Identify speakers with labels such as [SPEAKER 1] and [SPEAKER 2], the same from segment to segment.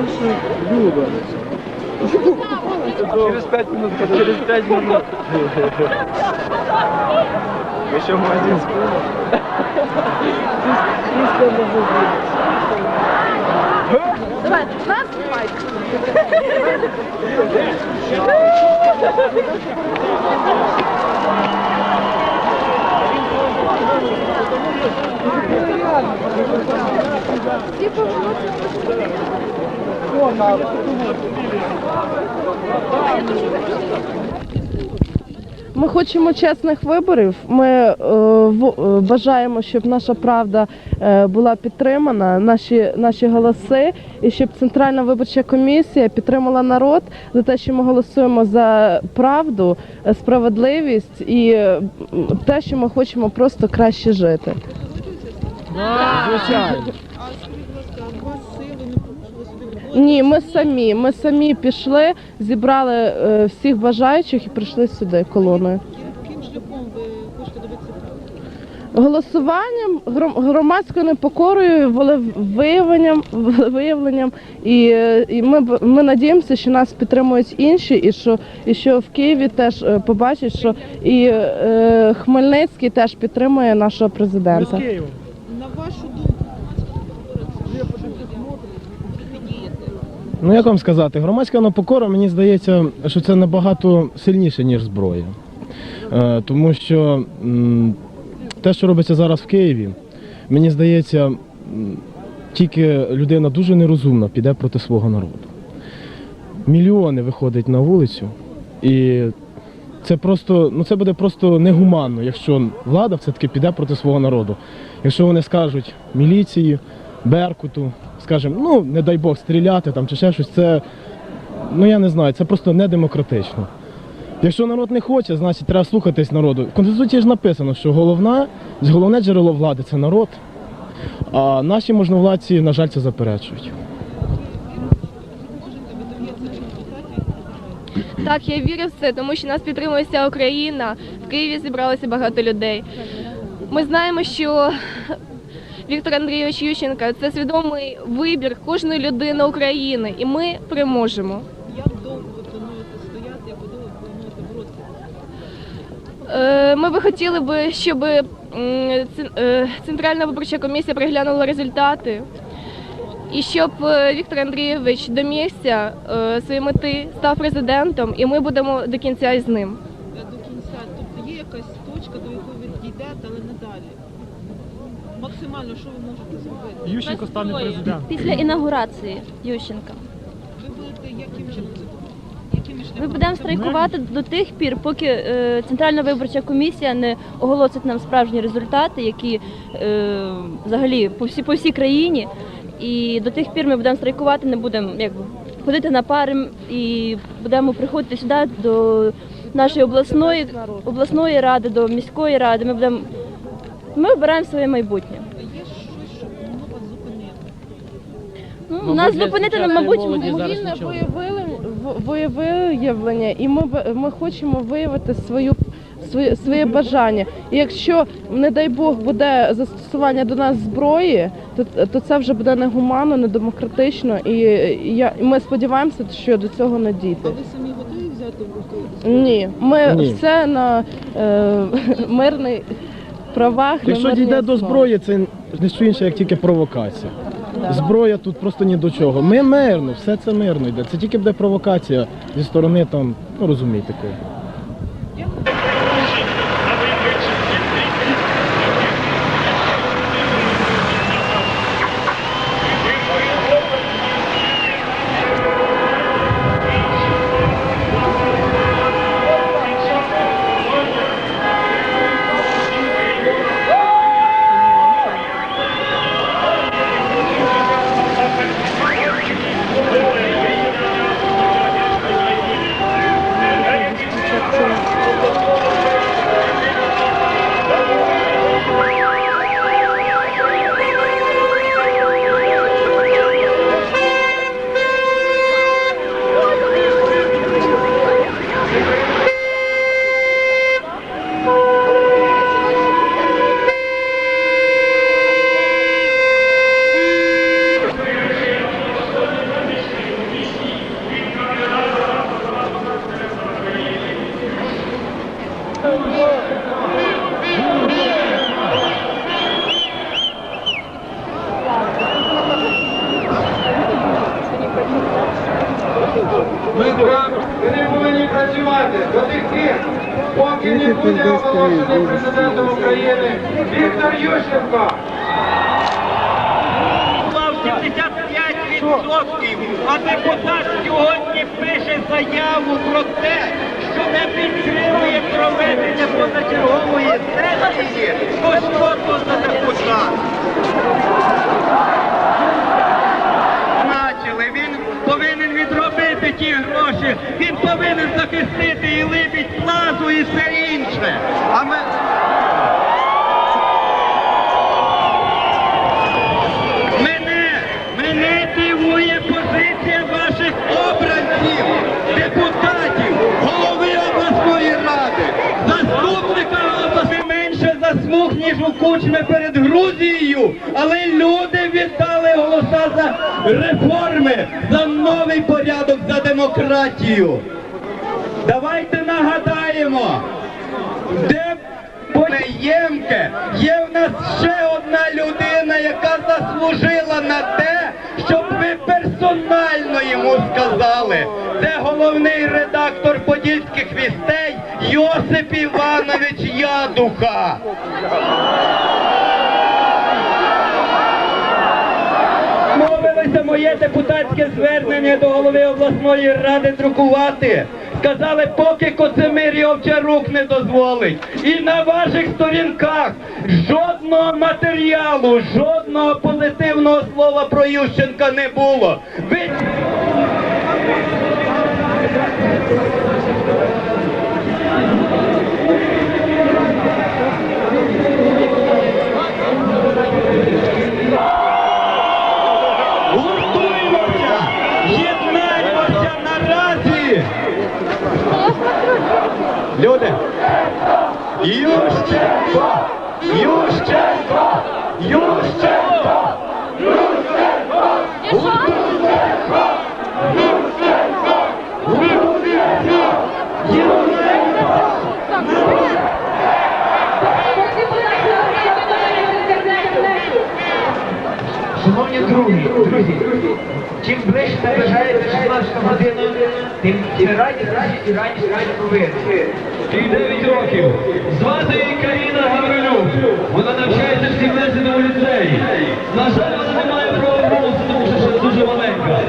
[SPEAKER 1] Люба.
[SPEAKER 2] Через 5 минут, через 5 минут. Еще в магазин.
[SPEAKER 3] Давай, нас знімайте. Всі повернуться. Ми хочемо чесних виборів. Ми е, е, бажаємо, щоб наша правда е, була підтримана, наші, наші голоси, і щоб Центральна виборча комісія підтримала народ за те, що ми голосуємо за правду, е, справедливість і те, що ми хочемо просто краще жити.
[SPEAKER 1] Звичайно.
[SPEAKER 3] Ні, ми самі. Ми самі пішли, зібрали е, всіх бажаючих і прийшли сюди колоною.
[SPEAKER 4] Яким шляхом ви хочете добитися?
[SPEAKER 3] Голосуванням, гром- громадською непокорою, волевиявленням, виявленням, і, е, і ми, б- ми надіємося, що нас підтримують інші, і що, і що в Києві теж е, побачать, що і е, Хмельницький теж підтримує нашого президента.
[SPEAKER 4] На вашу думку, діяти?
[SPEAKER 1] Ну як вам сказати, громадська непокора, мені здається, що це набагато сильніше, ніж зброя. Е, тому що те, що робиться зараз в Києві, мені здається, тільки людина дуже нерозумна піде проти свого народу. Мільйони виходять на вулицю, і це просто, ну це буде просто негуманно, якщо влада все-таки піде проти свого народу. Якщо вони скажуть міліції, Беркуту, скажемо, ну не дай Бог стріляти там чи ще щось, це ну я не знаю, це просто недемократично. Якщо народ не хоче, значить треба слухатись народу. В Конституції ж написано, що головна, головне джерело влади це народ. А наші можновладці, на жаль, це заперечують.
[SPEAKER 5] Так, я вірю в це, тому що нас підтримує вся Україна. В Києві зібралося багато людей. Ми знаємо, що Віктор Андрійович Ющенко це свідомий вибір кожної людини України, і ми переможемо.
[SPEAKER 4] Як довго ви плануєте стояти, як довго ви плануєте боротися?
[SPEAKER 5] Е, Ми би хотіли би, щоб е, Центральна виборча комісія переглянула результати. І щоб е, Віктор Андрійович домігся своєї мети, став президентом, і ми будемо до кінця із ним.
[SPEAKER 4] Е, До кінця, тобто є якась точка, до якої ви дійдете, але не далі. Максимально, що ви можете зробити?
[SPEAKER 6] Ющенко стане президентом.
[SPEAKER 7] Після інаугурації Ющенка.
[SPEAKER 4] Ви будете яким чином якими шляхами?
[SPEAKER 7] Ми будемо страйкувати до тих пір, поки е, Центральна виборча комісія не оголосить нам справжні результати, які е, взагалі по всій по всій країні. І до тих пір ми будемо страйкувати, не будемо якби ходити на пари і будемо приходити сюди до нашої обласної обласної ради, до міської ради. Ми будемо ми обираємо своє майбутнє.
[SPEAKER 4] Є щось, що могло вас зупинити?
[SPEAKER 7] Ну, нас зупинити, мабуть,
[SPEAKER 3] Вільне виявлення, і ми, ми хочемо виявити свою. Своє, своє бажання. І якщо, не дай Бог, буде застосування до нас зброї, то, то це вже буде негуманно, недемократично. І, і я, і ми сподіваємося, що до цього не
[SPEAKER 4] А
[SPEAKER 3] дійде.
[SPEAKER 4] ви самі готові взяти в руки?
[SPEAKER 3] Ні, ми
[SPEAKER 1] Ні.
[SPEAKER 3] все на е, мирних правах.
[SPEAKER 1] Якщо дійде до зброї, це не що інше, як тільки провокація. Зброя тут просто ні до чого. Ми мирно, все це мирно йде. Це тільки буде провокація зі сторони там, ну розумієте кого.
[SPEAKER 6] Оголошення
[SPEAKER 8] президентом України Віктор Ющенко. 75% а депутат сьогодні пише заяву про те, що не підтримує проведення. Позиція ваших обранців, депутатів, голови обласної ради, заступника обласної менше заслуг, ніж у Кучми перед Грузією, але люди віддали голоса за реформи, за новий порядок, за демократію. Давайте нагадаємо, де Ємке, є в нас ще одна людина, яка заслужила на те, щоб ви персонально йому сказали. Це головний редактор подільських вістей Йосип Іванович Ядуха. Мовилися моє депутатське звернення до голови обласної ради друкувати. Сказали, поки Коцемирі Овчарук не дозволить. І на ваших сторінках жодного матеріалу, жодного позитивного слова про Ющенка не було. Ви гуртуємося, єднаємося наразі. Люди, Ющенко! Ющенко! Ющенко!
[SPEAKER 6] Шановні друзі, чим ближче наближається 16 година, тим раніше і раніше раніше повинні.
[SPEAKER 9] І 9 років. Звати Каріна Гаврилюк. Вона навчається в 17 ліцеї. На жаль, вона не має права голосу, тому що ще дуже маленька.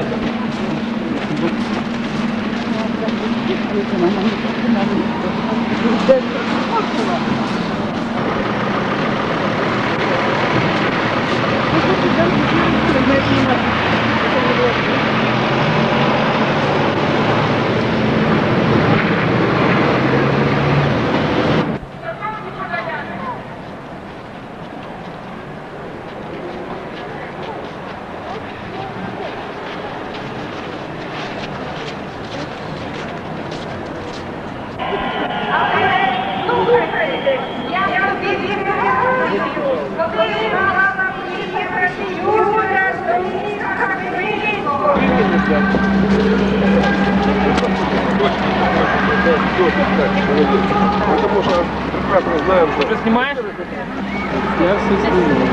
[SPEAKER 10] Слухайте, я тобі вірю, коли мала мені працює, стоїть хвилинку.
[SPEAKER 2] Потому что прекрасно знаем, что... Снимаешь? Я все сниму.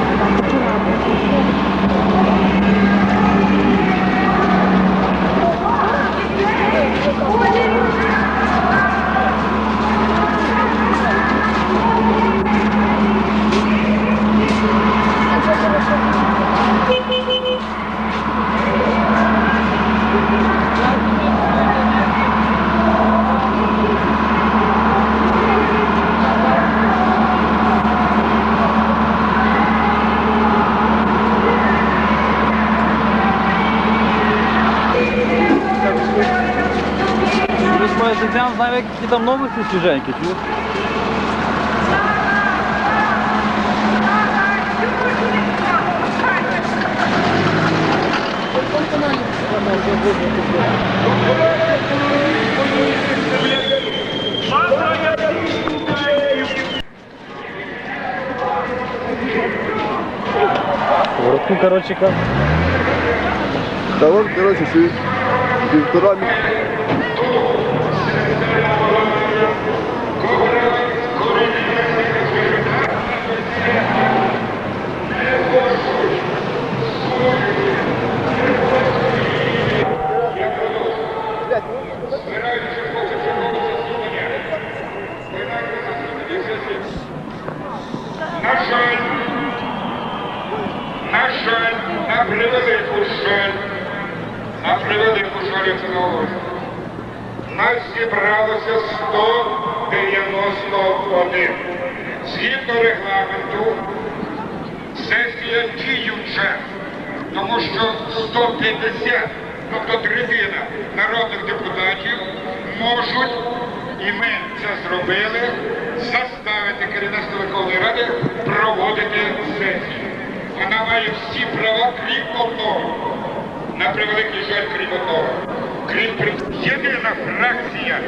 [SPEAKER 8] Я знаю, які там новості свіженькі.
[SPEAKER 2] Воротку, короче, как. Да вот, короче, сидит півтора мі-
[SPEAKER 11] Нас зібралося 191. Згідно регламенту, сесія діюча, тому що 150, тобто третина народних депутатів можуть, і ми це зробили, заставити керівництво Верховної Ради проводити сесію. Вона має всі права, крім одного. На превеликий жаль, крім одного. Крім єдина фракція,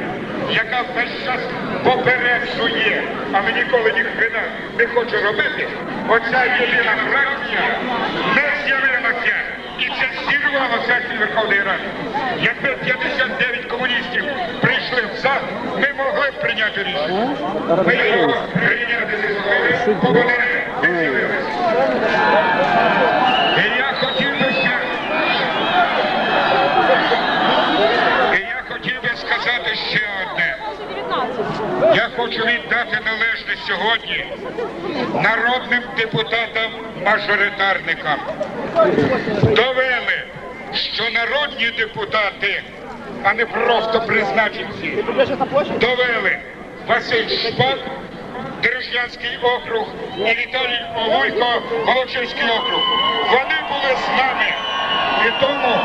[SPEAKER 11] яка весь час попереджує, але ніколи ніхрена не хоче робити, оця єдина фракція не з'явилася. І це зірвало сесію Верховної Ради. Якби 59 комуністів прийшли в зал, ми могли б прийняти рішення. Ми його прийняти не змогли, бо вони не з'явилися. І я хотів би ще І я хотів би сказати ще одне. Я хочу віддати належне сьогодні народним депутатам-мажоритарникам. Довели, що народні депутати, а не просто призначенці, довели Василь Шпак, Дережнянський округ і Віталій Овойко, Волочинський округ. Вони були з нами. І тому